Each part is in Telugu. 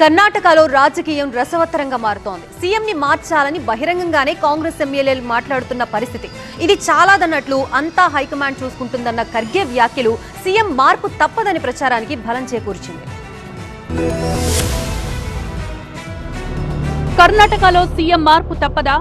కర్ణాటకలో రాజకీయం రసవత్తరంగా మారుతోంది. సీఎంని మార్చాలని బహిరంగంగానే కాంగ్రెస్ ఎమ్మెల్యేలు మాట్లాడుతున్న పరిస్థితి. ఇది చాలాదన్నట్లు అంతా హైకమాండ్ చూసుకుంటుందన్న ఖర్గే వ్యాఖ్యలు సీఎం మార్పు తప్పదని ప్రచారానికి బలం చేకూర్చింది. కర్ణాటకలో సీఎం మార్పు తప్పదా?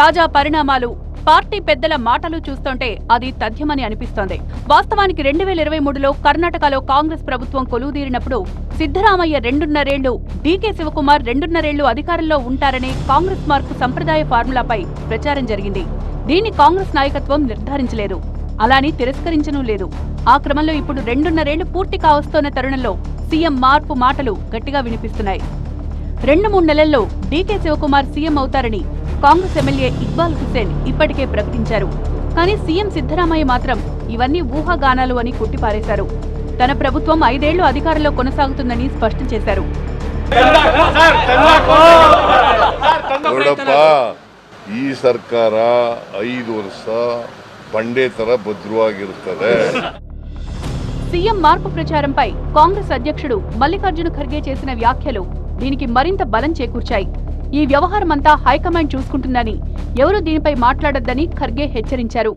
తాజా పరిణామాలు పార్టీ పెద్దల మాటలు చూస్తుంటే అది తథ్యమని అనిపిస్తోంది. వాస్తవానికి రెండు వేల ఇరవై మూడులో కర్ణాటకలో కాంగ్రెస్ ప్రభుత్వం కొలువుదీరినప్పుడు సిద్ధరామయ్య రెండున్నరేళ్ళు డీకే శివకుమార్ రెండున్నరేళ్ళు అధికారంలో ఉంటారనే కాంగ్రెస్ మార్కు సంప్రదాయ ఫార్ములాపై ప్రచారం జరిగింది. దీన్ని కాంగ్రెస్ నాయకత్వం నిర్ధారించలేదు. అలాని తిరస్కరించనూ లేదు. ఆ క్రమంలో ఇప్పుడు రెండున్నరేళ్ళు పూర్తి కావస్తోన్న తరుణంలో సీఎం మార్పు మాటలు గట్టిగా వినిపిస్తున్నాయి. రెండు మూడు నెలల్లో డీకే శివకుమార్ సీఎం అవుతారని కాంగ్రెస్ ఎమ్మెల్యే ఇక్బాల్ హుసేన్ ఇప్పటికే ప్రకటించారు కానీ సీఎం సిద్ధరామయ్య మాత్రం ఇవన్నీ ఊహాగానాలు అని కొట్టిపారేశారు తన ప్రభుత్వం ఐదేళ్లు అధికారంలో కొనసాగుతుందని స్పష్టం చేశారు ನೋಡಪ್ಪ ಈ ಸರ್ಕಾರ ಐದು ವರ್ಷ ಬಂಡೆ ತರ ಭದ್ರವಾಗಿರ್ತದೆ సీఎం మార్పు ప్రచారంపై కాంగ్రెస్ అధ్యక్షుడు మల్లికార్జున ఖర్గే చేసిన వ్యాఖ్యలు దీనికి మరింత బలం చేకూర్చాయి ఈ వ్యవహారం అంతా హైకమాండ్ చూసుకుంటుందని ఎవరు దీనిపై మాట్లాడొద్దని ఖర్గే హెచ్చరించారు.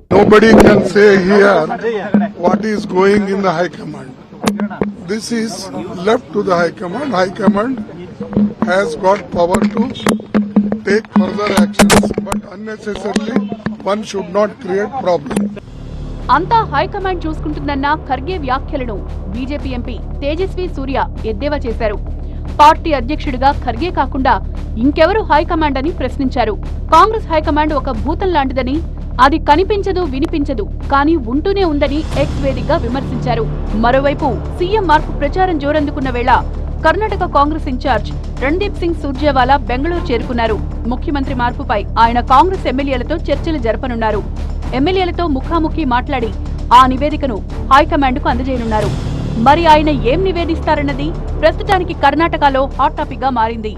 అంతా హైకమాండ్ చూసుకుంటుందన్న ఖర్గే వ్యాఖ్యలను బీజేపీ ఎంపీ తేజస్వి సూర్య ఎద్దేవా చేశారు. పార్టీ అధ్యక్షుడిగా ఖర్గే కాకుండా ఇంకెవరు హైకమాండ్ అని ప్రశ్నించారు. కాంగ్రెస్ హైకమాండ్ ఒక భూతం లాంటిదని అది కనిపించదు వినిపించదు కానీ ఉంటూనే ఉందని ఎక్స్ వేదికగా విమర్శించారు. మరోవైపు సీఎం మార్పు ప్రచారం జోరందుకున్న వేళ కర్ణాటక కాంగ్రెస్ ఇన్ఛార్జ్ రణ్దీప్ సింగ్ సూర్జేవాలా బెంగళూరు చేరుకున్నారు. ముఖ్యమంత్రి మార్పుపై ఆయన కాంగ్రెస్ ఎమ్మెల్యేలతో చర్చలు జరపనున్నారు. ఎమ్మెల్యేలతో ముఖాముఖి మాట్లాడి ఆ నివేదికను హైకమాండ్కు అందజేయనున్నారు. మరి ఆయన ఏం నివేదిస్తారన్నది ప్రస్తుతానికి కర్ణాటకలో హాట్ టాపిక్గా మారింది.